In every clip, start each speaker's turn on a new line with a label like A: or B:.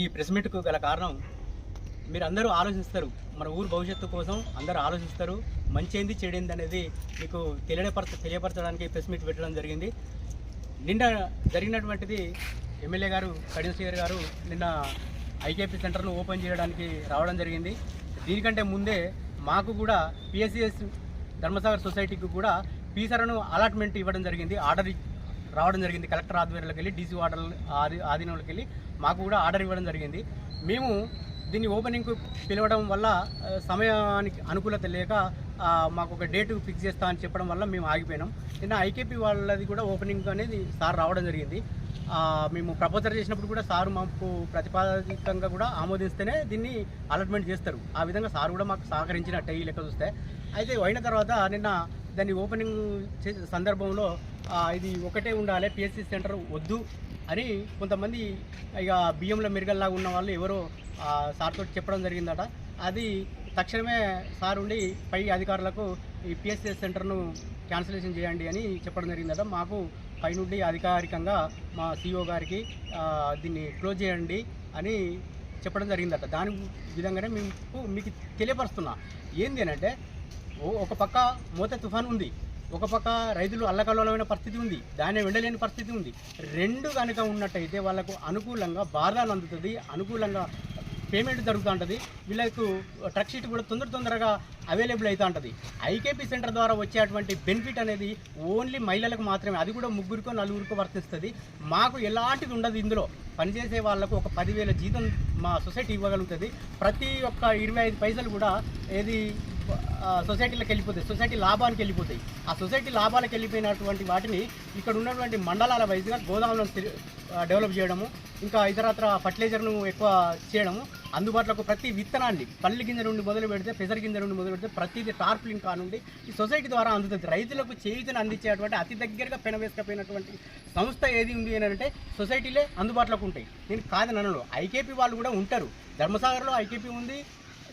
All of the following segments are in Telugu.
A: ఈ ప్రెస్ మీట్కు గల కారణం మీరు అందరూ ఆలోచిస్తారు మన ఊరు భవిష్యత్తు కోసం అందరూ ఆలోచిస్తారు మంచి ఏంది చెడేంది అనేది మీకు తెలియపరచ తెలియపరచడానికి ప్రెస్ మీట్ పెట్టడం జరిగింది. నిన్న జరిగినటువంటిది ఎమ్మెల్యే గారు కడియం గారు నిన్న ఐకేపీ సెంటర్ను ఓపెన్ చేయడానికి రావడం జరిగింది. దీనికంటే ముందే మాకు కూడా పిఎస్సిఎస్ ధర్మసాగర్ సొసైటీకి కూడా పీసరను అలాట్మెంట్ ఇవ్వడం జరిగింది ఆర్డర్ రావడం జరిగింది. కలెక్టర్ ఆధ్వర్యంలోకి వెళ్ళి డీసీ ఆర్డర్ ఆది ఆధీనంలోకి వెళ్ళి మాకు కూడా ఆర్డర్ ఇవ్వడం జరిగింది. మేము దీన్ని ఓపెనింగ్కు పిలవడం వల్ల సమయానికి అనుకూలత లేక మాకు ఒక డేట్ ఫిక్స్ చేస్తా అని చెప్పడం వల్ల మేము ఆగిపోయినాం. నిన్న ఐకేపీ వాళ్ళది కూడా ఓపెనింగ్ అనేది సార్ రావడం జరిగింది. మేము ప్రపోజల్ చేసినప్పుడు కూడా సార్ మాకు ప్రతిపాదికంగా కూడా ఆమోదిస్తేనే దీన్ని అలాట్మెంట్ చేస్తారు. ఆ విధంగా సార్ కూడా మాకు సహకరించినట్టే ఈ లెక్క చూస్తే. అయితే అయిన తర్వాత నిన్న దాన్ని ఓపెనింగ్ సందర్భంలో ఇది ఒకటే ఉండాలి పిఎస్సి సెంటర్ వద్దు అని కొంతమంది ఇక బియ్యంలో మెరుగల్లాగా ఉన్న వాళ్ళు ఎవరో సార్తో సార్ తోటి చెప్పడం జరిగిందట. అది తక్షణమే సార్ ఉండి పై అధికారులకు ఈ పిఎస్సిఎస్ సెంటర్ను క్యాన్సిలేషన్ చేయండి అని చెప్పడం జరిగిందట. మాకు పైనుండి అధికారికంగా మా సిఇఓ గారికి దీన్ని క్లోజ్ చేయండి అని చెప్పడం జరిగిందట. దాని విధంగానే మీకు మీకు తెలియపరుస్తున్నా. ఏంది అని అంటే ఒక పక్క మోత తుఫాన్ ఉంది ఒక పక్క రైతులు అల్లకల్లోలమైన పరిస్థితి ఉంది దాన్ని వెళ్ళలేని పరిస్థితి ఉంది. రెండు కనుక ఉన్నట్టయితే వాళ్ళకు అనుకూలంగా బాధాలు అందుతుంది అనుకూలంగా పేమెంట్ జరుగుతూ ఉంటుంది వీళ్ళకు ట్రక్ షీట్ కూడా తొందర తొందరగా అవైలబుల్ అవుతూ ఉంటుంది. ఐకేపీ సెంటర్ ద్వారా వచ్చేటువంటి బెనిఫిట్ అనేది ఓన్లీ మహిళలకు మాత్రమే అది కూడా ముగ్గురికో నలుగురికో వర్తిస్తుంది. మాకు ఎలాంటిది ఉండదు ఇందులో. పనిచేసే వాళ్ళకు ఒక పదివేల జీతం మా సొసైటీ ఇవ్వగలుగుతుంది. ప్రతి ఒక్క ఇరవై ఐదు పైసలు కూడా ఏది సొసైటీలకు వెళ్ళిపోతాయి. సొసైటీ లాభానికి వెళ్ళిపోతాయి. ఆ సొసైటీ లాభాలకు వెళ్ళిపోయినటువంటి వాటిని ఇక్కడ ఉన్నటువంటి మండలాల వైజ్గా గోదాములను డెవలప్ చేయడము ఇంకా ఇతరత్ర ఫర్టిలైజర్ను ఎక్కువ చేయడము అందుబాటులోకి ప్రతి విత్తనాన్ని పల్లి గింజ నుండి మొదలు పెడితే పెసర గింజ నుండి మొదలు పెడితే ప్రతిది టార్పులింగ్ కానుండి ఈ సొసైటీ ద్వారా అందుతుంది. రైతులకు చేయుతను అందించేటువంటి అతి దగ్గరగా పెనవేసుకపోయినటువంటి సంస్థ ఏది ఉంది అని అంటే సొసైటీలే అందుబాటులోకి ఉంటాయి. నేను కాదని అనను ఐకేపీ వాళ్ళు కూడా ఉంటారు. ధర్మసాగర్లో ఐకేపీ ఉంది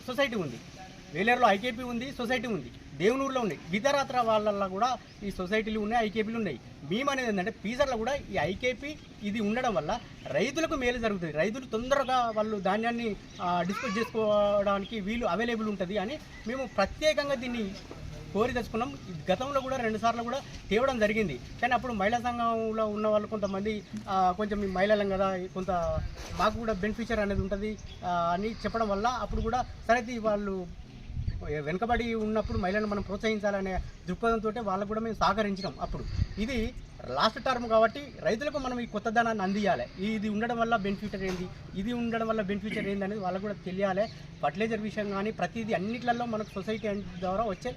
A: సొసైటీ ఉంది. వేలేరులో ఐకేపీ ఉంది సొసైటీ ఉంది దేవునూరులో ఉన్నాయి ఇతరత్ర వాళ్ళల్లో కూడా ఈ సొసైటీలు ఉన్నాయి ఐకేపీలు ఉన్నాయి. మేము అనేది ఏంటంటే పీజర్లో కూడా ఈ ఐకేపీ ఇది ఉండడం వల్ల రైతులకు మేలు జరుగుతుంది. రైతులు తొందరగా వాళ్ళు ధాన్యాన్ని డిస్పోజ్ చేసుకోవడానికి వీలు అవైలబుల్ ఉంటుంది అని మేము ప్రత్యేకంగా దీన్ని కోరి తెచ్చుకున్నాం. గతంలో కూడా రెండు సార్లు కూడా తేవడం జరిగింది. కానీ అప్పుడు మహిళా సంఘంలో ఉన్న వాళ్ళు కొంతమంది కొంచెం ఈ మహిళలం కదా కొంత మాకు కూడా బెనిఫిషియర్ అనేది ఉంటుంది అని చెప్పడం వల్ల అప్పుడు కూడా సరే వాళ్ళు వెనుకబడి ఉన్నప్పుడు మహిళలను మనం ప్రోత్సహించాలనే దృక్పథంతో వాళ్ళకు కూడా మేము సహకరించినాం అప్పుడు. ఇది లాస్ట్ టర్మ్ కాబట్టి రైతులకు మనం ఈ కొత్త ధనాన్ని అందియాలి. ఇది ఉండడం వల్ల బెనిఫిటర్ ఏంది? ఇది ఉండడం వల్ల బెనిఫిటర్ ఏంది అనేది వాళ్ళకు కూడా తెలియాలి. ఫర్టిలైజర్ విషయం కానీ ప్రతిదీ అన్నిట్లలో మనకు సొసైటీ ద్వారా వచ్చే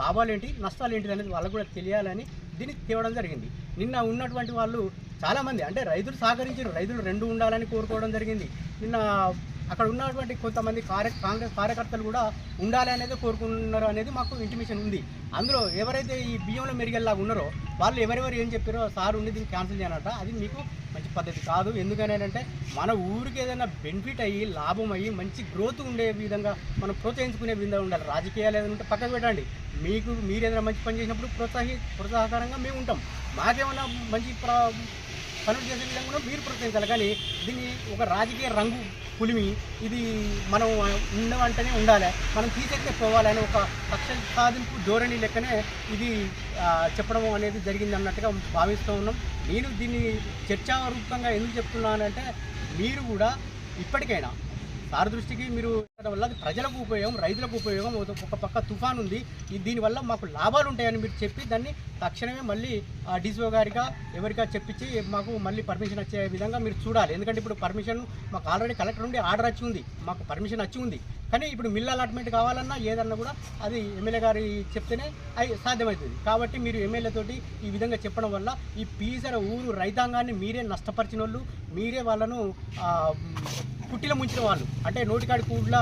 A: లాభాలు ఏంటి? నష్టాలు ఏంటి అనేది వాళ్ళకు కూడా తెలియాలని దీన్ని తేవడం జరిగింది. నిన్న ఉన్నటువంటి వాళ్ళు చాలామంది అంటే రైతులు సహకరించారు. రైతులు రెండు ఉండాలని కోరుకోవడం జరిగింది. నిన్న అక్కడ ఉన్నటువంటి కొంతమంది కార్య కాంగ్రెస్ కార్యకర్తలు కూడా ఉండాలి అనేది కోరుకున్నారు అనేది మాకు ఇంటిమేషన్ ఉంది. అందులో ఎవరైతే ఈ బియ్యంలో మెరిగేలాగా ఉన్నారో వాళ్ళు ఎవరెవరు ఏం చెప్పారో సార్ ఉండి దీన్ని క్యాన్సిల్ చేయాలంట. అది మీకు మంచి పద్ధతి కాదు. ఎందుకనంటే మన ఊరికి ఏదైనా బెనిఫిట్ అయ్యి లాభం అయ్యి మంచి గ్రోత్ ఉండే విధంగా మనం ప్రోత్సహించుకునే విధంగా ఉండాలి. రాజకీయాలు ఏదైనా ఉంటే పక్కకు పెట్టండి. మీకు మీరు ఏదైనా మంచి పని చేసినప్పుడు ప్రోత్సాహి ప్రోత్సాహకరంగా మేము ఉంటాం. మాకేమైనా మంచి ప్రా పనులు చేసే విధంగా కూడా మీరు ప్రోత్సహించాలి. కానీ దీన్ని ఒక రాజకీయ రంగు పులిమి ఇది మనం ఉండవంటనే ఉండాలి. మనం తీసేస్తే పోవాలని ఒక పక్ష సాధింపు ధోరణి లెక్కనే ఇది చెప్పడం అనేది జరిగింది అన్నట్టుగా భావిస్తూ ఉన్నాం. నేను దీన్ని చర్చారూపంగా ఎందుకు చెప్తున్నానంటే మీరు కూడా ఇప్పటికైనా సార్ దృష్టికి మీరు వల్ల అది ప్రజలకు ఉపయోగం రైతులకు ఉపయోగం. ఒక ఒక పక్క తుఫాన్ ఉంది ఈ దీనివల్ల మాకు లాభాలు ఉంటాయని మీరు చెప్పి దాన్ని తక్షణమే మళ్ళీ ఆ డీసీఓ గారిగా ఎవరిగా చెప్పించి మాకు మళ్ళీ పర్మిషన్ వచ్చే విధంగా మీరు చూడాలి. ఎందుకంటే ఇప్పుడు పర్మిషన్ మాకు ఆల్రెడీ కలెక్టర్ నుండి ఆర్డర్ వచ్చి ఉంది. మాకు పర్మిషన్ వచ్చి ఉంది. కానీ ఇప్పుడు మిల్ అలాట్మెంట్ కావాలన్నా ఏదన్నా కూడా అది ఎమ్మెల్యే గారి చెప్తేనే అది సాధ్యమవుతుంది. కాబట్టి మీరు ఎమ్మెల్యేతోటి ఈ విధంగా చెప్పడం వల్ల ఈ పీసర ఊరు రైతాంగాన్ని మీరే నష్టపరిచిన వాళ్ళు మీరే వాళ్ళను పుట్టిలో ముంచిన వాళ్ళు. అంటే నోటికాడి కూడ్లా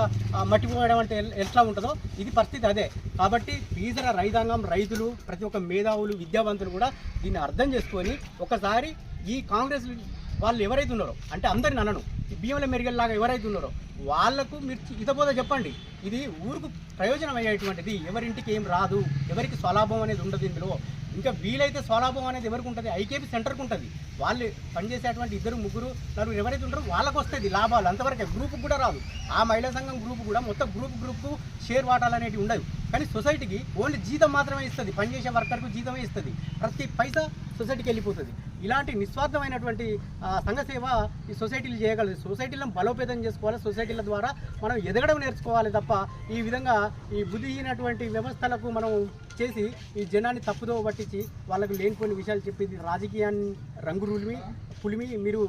A: మట్టిపోవడం అంటే ఎట్లా ఉంటుందో ఇది పరిస్థితి అదే. కాబట్టి పీసర రైతాంగం రైతులు ప్రతి ఒక్క మేధావులు విద్యావంతులు కూడా దీన్ని అర్థం చేసుకొని ఒకసారి ఈ కాంగ్రెస్ వాళ్ళు ఎవరైతే ఉన్నారో అంటే అందరిని అనను ఈ మెరుగల్లాగా ఎవరైతే ఉన్నారో వాళ్ళకు మీరు ఇతపోతే చెప్పండి. ఇది ఊరుకు ప్రయోజనం అయ్యేటువంటిది ఎవరింటికి ఏం రాదు ఎవరికి స్వలాభం అనేది ఉండదు ఇందులో. ఇంకా వీలైతే స్వలాభం అనేది ఎవరికి ఉంటుంది? ఐకేపీ సెంటర్కి ఉంటుంది. వాళ్ళు పనిచేసేటువంటి ఇద్దరు ముగ్గురు నలుగురు ఎవరైతే ఉంటారో వాళ్ళకు వస్తుంది లాభాలు. అంతవరకే గ్రూప్ కూడా రాదు. ఆ మహిళా సంఘం గ్రూప్ కూడా మొత్తం గ్రూప్ గ్రూప్ షేర్ వాటాలు అనేవి ఉండవు. కానీ సొసైటీకి ఓన్లీ జీతం మాత్రమే ఇస్తుంది. పనిచేసే వర్కర్కు జీతమే ఇస్తుంది. ప్రతి పైసా సొసైటీకి వెళ్ళిపోతుంది. ఇలాంటి నిస్వార్థమైనటువంటి సంఘసేవ సంఘ సేవ ఈ సొసైటీలు చేయగలదు సొసైటీలను బలోపేతం చేసుకోవాలి. సొసైటీల ద్వారా మనం ఎదగడం నేర్చుకోవాలి తప్ప ఈ విధంగా ఈ బుద్ధిహీనటువంటి వ్యవస్థలకు మనం చేసి ఈ జనాన్ని తప్పుదో పట్టించి వాళ్ళకు లేనిపోయిన విషయాలు చెప్పింది రాజకీయాన్ని రంగురులిమి పులిమి. మీరు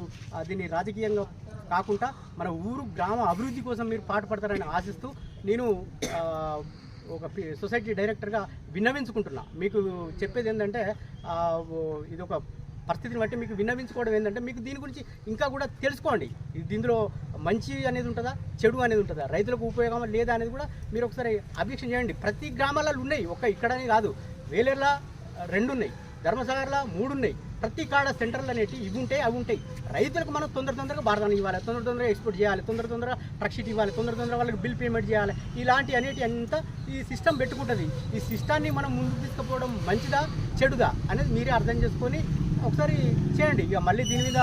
A: దీన్ని రాజకీయంగా కాకుండా మన ఊరు గ్రామ అభివృద్ధి కోసం మీరు పాటుపడతారని ఆశిస్తూ నేను ఒక సొసైటీ డైరెక్టర్గా విన్నవించుకుంటున్నా. మీకు చెప్పేది ఏంటంటే ఇది ఒక పరిస్థితిని బట్టి మీకు విన్నవించుకోవడం ఏంటంటే మీకు దీని గురించి ఇంకా కూడా తెలుసుకోండి. దీనిలో మంచి అనేది ఉంటుందా చెడు అనేది ఉంటుందా రైతులకు ఉపయోగం లేదా అనేది కూడా మీరు ఒకసారి అభ్యక్షణ చేయండి. ప్రతి గ్రామాలలో ఉన్నాయి ఒక్క ఇక్కడనే కాదు. వేలేర్లా రెండు ఉన్నాయి ధర్మసాగర్లా మూడు ఉన్నాయి. ప్రతి కాడ సెంటర్లు అనేవి ఇవి ఉంటాయి అవి ఉంటాయి. రైతులకు మనం తొందర తొందరగా భారతాన్ని ఇవ్వాలి తొందర తొందరగా ఎక్స్పోర్ట్ చేయాలి తొందర తొందరగా ట్రక్ షీట్ ఇవ్వాలి తొందర తొందరగా వాళ్ళకి బిల్ పేమెంట్ చేయాలి. ఇలాంటి అనేటి అంతా ఈ సిస్టమ్ పెట్టుకుంటుంది. ఈ సిస్టాన్ని మనం ముందుకు తీసుకుపోవడం మంచిదా చెడుదా అనేది మీరే అర్థం చేసుకొని ఒకసారి చేయండి. ఇక మళ్ళీ దీని మీద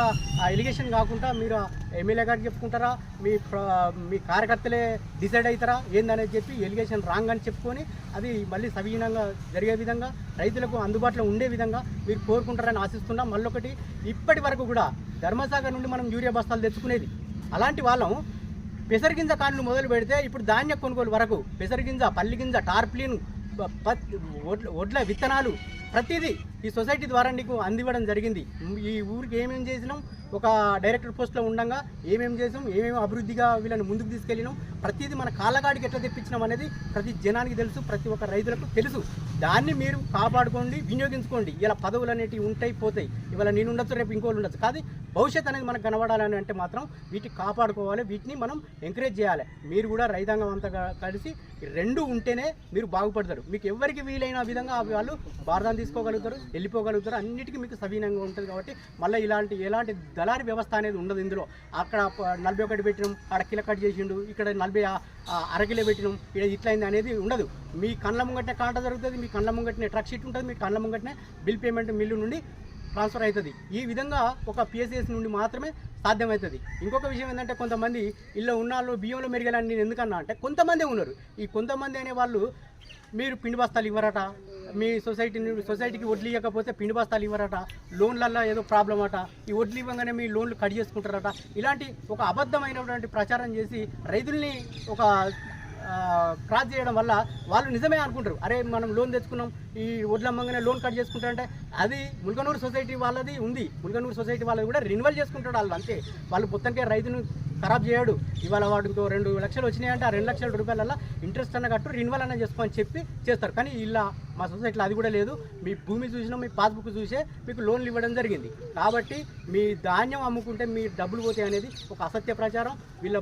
A: ఎలిగేషన్ కాకుండా మీరు ఎమ్మెల్యే గారికి చెప్పుకుంటారా? మీ ప్ర- మీ కార్యకర్తలే డిసైడ్ అవుతారా? ఏందనేది చెప్పి ఎలిగేషన్ రాంగ్ అని చెప్పుకొని అది మళ్ళీ సవీనంగా జరిగే విధంగా రైతులకు అందుబాటులో ఉండే విధంగా మీరు కోరుకుంటారని ఆశిస్తున్నాం. మళ్ళొకటి ఇప్పటి వరకు కూడా ధర్మసాగర్ నుండి మనం యూరియా బస్తాలు తెచ్చుకునేది. అలాంటి వాళ్ళం పెసరగింజ కానులు మొదలు పెడితే ఇప్పుడు ధాన్య కొనుగోలు వరకు పెసరగింజ పల్లి గింజ టార్ప్లిన్ ఒడ్ల వడ్ల విత్తనాలు ప్రతిదీ ఈ సొసైటీ ద్వారా నీకు అందివ్వడం జరిగింది. ఈ ఊరికి ఏమేం చేసినాం? ఒక డైరెక్టర్ పోస్ట్లో ఉండగా ఏమేం చేసాం ఏమేమి అభివృద్ధిగా వీళ్ళని ముందుకు తీసుకెళ్ళినాం ప్రతిదీ మన కాళ్ళగాడికి ఎట్లా తెప్పించినాం అనేది ప్రతి జనానికి తెలుసు ప్రతి ఒక్క రైతులకు తెలుసు. దాన్ని మీరు కాపాడుకోండి వినియోగించుకోండి. ఇలా పదవులు అనేటివి ఉంటాయి పోతాయి. ఇవాళ నేను ఉండొచ్చు రేపు ఇంకోళ్ళు ఉండొచ్చు. కానీ భవిష్యత్ అనేది మనకు కనబడాలని అంటే మాత్రం వీటిని కాపాడుకోవాలి వీటిని మనం ఎంకరేజ్ చేయాలి. మీరు కూడా రైతాంగం అంతా కలిసి రెండు ఉంటేనే మీరు బాగుపడతారు. మీకు ఎవరికి వీలైన విధంగా వాళ్ళు భారతాన్ని తీసుకోగలుగుతారు వెళ్ళిపోగలుగుతారు. అన్నిటికీ మీకు సవీనంగా ఉంటుంది కాబట్టి మళ్ళీ ఇలాంటి ఎలాంటి దళారి వ్యవస్థ అనేది ఉండదు ఇందులో. అక్కడ నలభై ఒకటి పెట్టినాం అక్కడ కిలో కట్ చేసిండు ఇక్కడ నలభై అరకిలో పెట్టినాం ఇక్కడ ఇట్లయింది అనేది ఉండదు. మీ కళ్ళ ముంగట్నే కాంట జరుగుతుంది మీ కళ్ళ ముంగట్నే ట్రక్ షీట్ ఉంటుంది మీ కళ్ళ ముంగట్నే బిల్ పేమెంట్ మిల్లు నుండి ట్రాన్స్ఫర్ అవుతుంది. ఈ విధంగా ఒక పిఎస్ఎస్ నుండి మాత్రమే సాధ్యమవుతుంది. ఇంకొక విషయం ఏంటంటే కొంతమంది ఇళ్ళ ఉన్నాళ్ళు బియ్యంలో మెరిగేలని నేను ఎందుకన్నా అంటే కొంతమందే ఉన్నారు. ఈ కొంతమంది అనే వాళ్ళు మీరు పిండి బస్తాలు ఇవ్వరట మీ సొసైటీ సొసైటీకి వడ్లు ఇవ్వకపోతే పిండి బస్తాలు ఇవ్వరట లోన్లల్లో ఏదో ప్రాబ్లం అట ఈ వడ్లు ఇవ్వగానే మీ లోన్లు కట్ చేసుకుంటారట. ఇలాంటి ఒక అబద్ధమైనటువంటి ప్రచారం చేసి రైతుల్ని ఒక క్రాస్ చేయడం వల్ల వాళ్ళు నిజమే అనుకుంటారు. అరే మనం లోన్ తెచ్చుకున్నాం ఈ ఒడ్లమ్మంగానే లోన్ కట్ చేసుకుంటారంటే అది ముల్కనూరు సొసైటీ వాళ్ళది ఉంది. ముల్కనూరు సొసైటీ వాళ్ళది కూడా రెన్యువల్ చేసుకుంటాడు వాళ్ళు అంతే. వాళ్ళు మొత్తంకే రైతును ఖరాబ్ చేయడు. ఇవాళ వాడికి రెండు లక్షలు వచ్చినాయంటే ఆ రెండు లక్షల రూపాయల ఇంట్రెస్ట్ అన్న కట్టు రెన్యువల్ అన్న చేసుకోమని చెప్పి చేస్తారు. కానీ ఇలా మా సొసైటీలో అది కూడా లేదు. మీ భూమి చూసినా మీ పాస్బుక్ చూసే మీకు లోన్లు ఇవ్వడం జరిగింది. కాబట్టి మీ ధాన్యం అమ్ముకుంటే మీ డబ్బులు పోతాయి అనేది ఒక అసత్య ప్రచారం. వీళ్ళ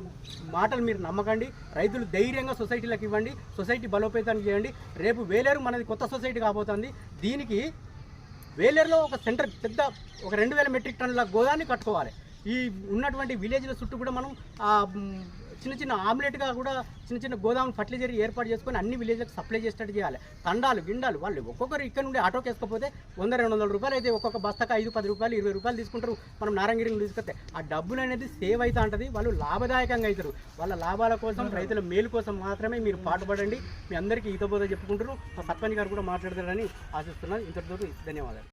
A: మాటలు మీరు నమ్మకండి. రైతులు ధైర్యంగా సొసైటీలకు ఇవ్వండి. సొసైటీ బలోపేతానికి చేయండి. రేపు వేలేరు మనది కొత్త సొసైటీ కాబోతుంది. దీనికి వేలేరులో ఒక సెంటర్ పెద్ద ఒక రెండు వేల మెట్రిక్ టన్నుల గోదాన్ని కట్టుకోవాలి. ఈ ఉన్నటువంటి విలేజ్ల చుట్టూ కూడా మనం చిన్న చిన్న ఆమ్లెట్గా కూడా చిన్న చిన్న గోదాములు ఫర్టిలైజర్ ఏర్పాటు చేసుకొని అన్ని విలేజ్లకు సప్లై చేసేటట్టు చేయాలి. తండాలు గిండాలు వాళ్ళు ఒక్కొక్కరు ఇక్కడ నుండి ఆటోకి వేసుకోకపోతే వంద రెండు వందల రూపాయలు అయితే ఒక్కొక్క బస్తాకు ఐదు పది రూపాయలు ఇరవై రూపాయలు తీసుకుంటారు. మనం నారంగిరిని తీసుకొస్తే ఆ డబ్బులు అనేది సేవ్ అవుతా ఉంటుంది. వాళ్ళు లాభదాయకంగా అవుతారు. వాళ్ళ లాభాల కోసం రైతుల మేలు కోసం మాత్రమే మీరు పాటుపడండి. మీ అందరికీ ఈతబోధ చెప్పుకుంటారు మా సర్పంచ్ గారు కూడా మాట్లాడతారని ఆశిస్తున్నాను. ఇంతటితో ధన్యవాదాలు.